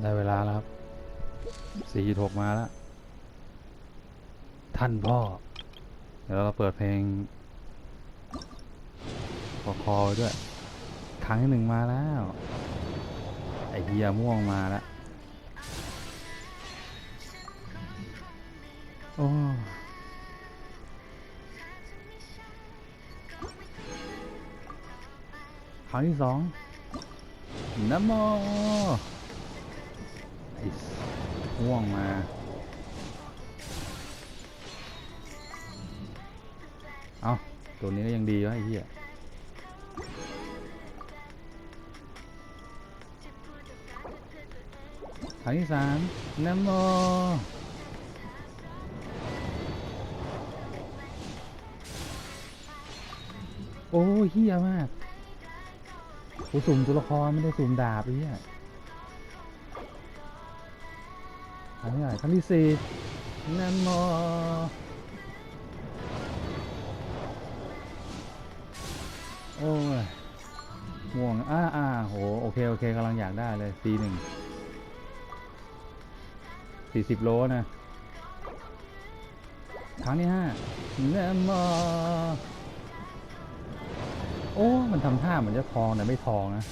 ได้เวลาแล้วครับสี่หกมาแล้ว ท่านพ่อ เดี๋ยวเราเปิดเพลงคอคอไว้ด้วย ครั้งที่หนึ่งมาแล้ว ไอเฮียม่วงมาแล้ว โอ้ครั้งที่สองนะโม ไอ้ม่วงมา เอาตัวนี้ก็ยังดีวะไอ้เหี้ยครั้งที่สามนะโมโอ้เฮี้ยมากกูสุ่มตัวละครไม่ได้สุ่มดาบอ้เหี้ย รั้งที่ครั้งที่สี่นะโมโอ้ยง่วงอ่าอ่าโห โอเค โอเคกำลังอยากได้เลยปีหนึ่งสี่สิบโลนะ ครั้งที่ห้าเนมอโอ้ มันทำท่าเหมือนจะทองแต่ไม่ทองนะ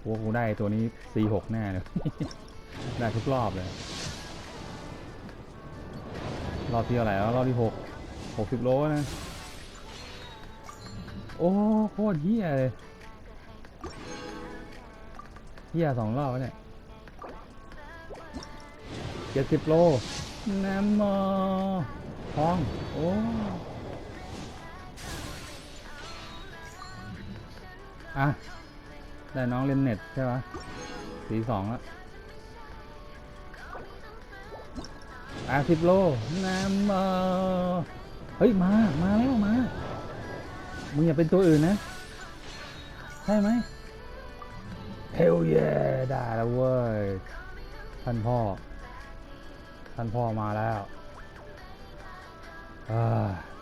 โอ้กูได้ตัวนี้ C6 แน่เลย ได้ทุกรอบเลย รอบที่เท่าไหร่แล้ว รอบที่หกหกสิบโลนะ โอ้โคตรเฮี้ยเลยเฮี้ยสองรอบแล้วเนี่ยเจ็ดสิบโลน้ำมอทอง โอ้อะ ได้น้องเล่นเน็ตใช่ไหมสีสองแล้วอาสิบโลน้ำเฮ้ย มา มาแล้ว มา มึงอย่าเป็นตัวอื่นนะ ใช่ไหมเทลเย่ได้แล้วเว้ย ท่านพ่อ ท่านพ่อมาแล้ว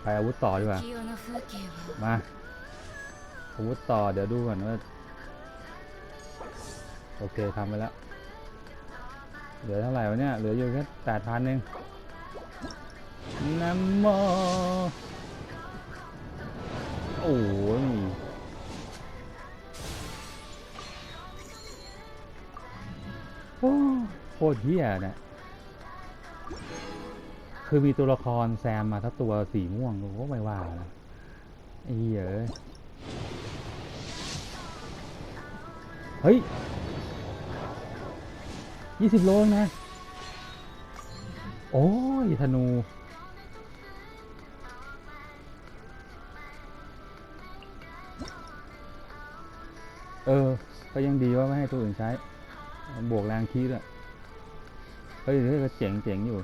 ไปอาวุธต่อดีกว่า มา อาวุธต่อเดี๋ยวดูก่อนว่า โอเคทำไปแล้ว เหลือเท่าไหร่วะเนี่ย เหลืออยู่แค่แปดพันเองน้ำโมโอ้ยโอ้โคตรเฮี้ยเนี่ยคือมีตัวละครแซมมาถ้าตัวสีม่วงก็ไม่ว่านะไอ้เหี้ยเอ้ยเฮ้ย ยี่สิบโลนะ โอ้ย ธนู เออ ก็ยังดีว่าไม่ให้ตัวอื่นใช้ บวกแรงคีดอะเฮ้ยเฮ้ยก็เจ๋งเจ๋งอยู่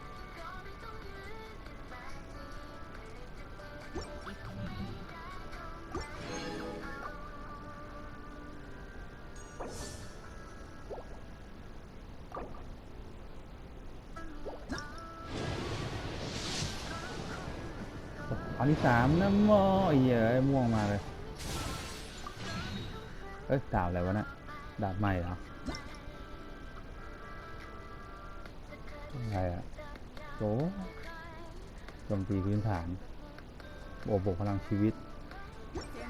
อันที่สามน้ำมอเหี้ยไอ้ม่วงมาเลย เอ้ยดาบอะไรวะเนะดาบใหม่เหรออะไรอะโตโจมตีพื้นฐานโบบวกพลังชีวิต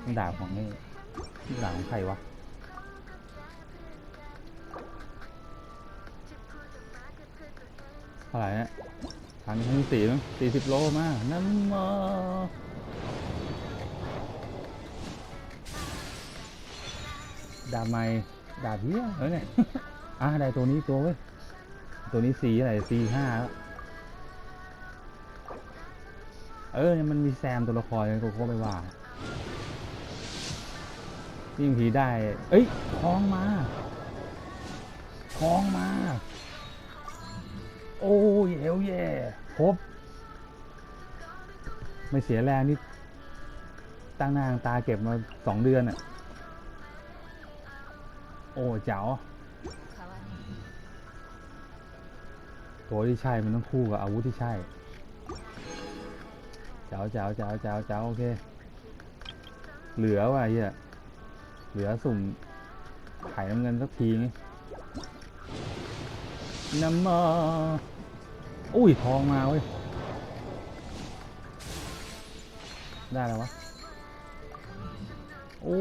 นี่ดาบของนี่นี่ดาบของใครวะเท่าไหร่เนี่ย พันพันสี่มั้งสี่สิบโลมาน้ำมอดาบใหม่ดาบเหี้ยเออเนี่ยอะได้ตัวนี้ตัวเว้ย ตัวนี้สีอะไรสีห้าเออ มันมีแซมตัวละครกูก็ไม่ว่ายิ่งทีได้ เอ้ยทองมาทองมา โอ้ยเอวแย่ ครบ ไม่เสียแรงนี่ ตั้งหน้าตั้งตาเก็บมาสองเดือนอะ่ะ โอ้เจ๋ว川にตัวที่ใช่มันต้องคู่กับอาวุธที่ใช่ เจ๋วเจ๋วเจ๋วเจ๋วเจ๋วโอเค เหลือว่ะไอ้เฮียเหลือสุ่มไข่น้ำเงินสักทีไงน้ำมอ อุ้ยทองมาเว้ย ได้แล้ววะ โอ้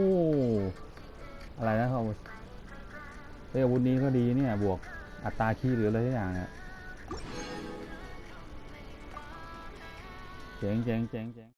อะไรนะครับเฮ้ยอาวุธนี้ก็ดีเนี่ย บวกอัตราขี้หรืออะไรทุกอย่างเนี่ยเจ๋งเจ๋งเจ๋งเจ๋ง